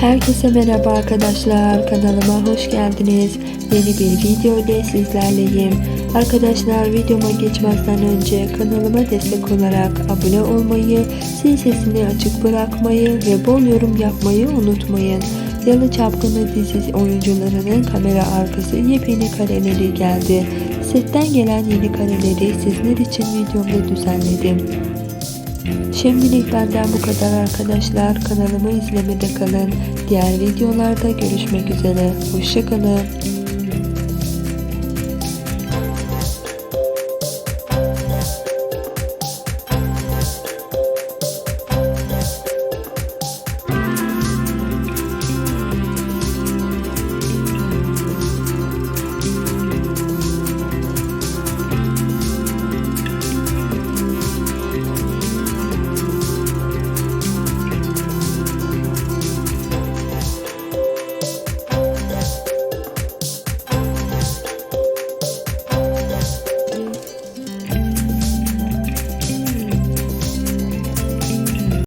Herkese merhaba arkadaşlar kanalıma hoş geldiniz. Yeni bir video ile sizlerleyim. Arkadaşlar videoma geçmezden önce kanalıma destek olarak abone olmayı, zil sesini açık bırakmayı ve bol yorum yapmayı unutmayın. Yalı Çapkını dizi oyuncularının kamera arkası yepyeni kareleri geldi. Setten gelen yeni kareleri sizler için videomda düzenledim. Şimdilik benden bu kadar arkadaşlar. Kanalımı izlemede kalın. Diğer videolarda görüşmek üzere. Hoşçakalın.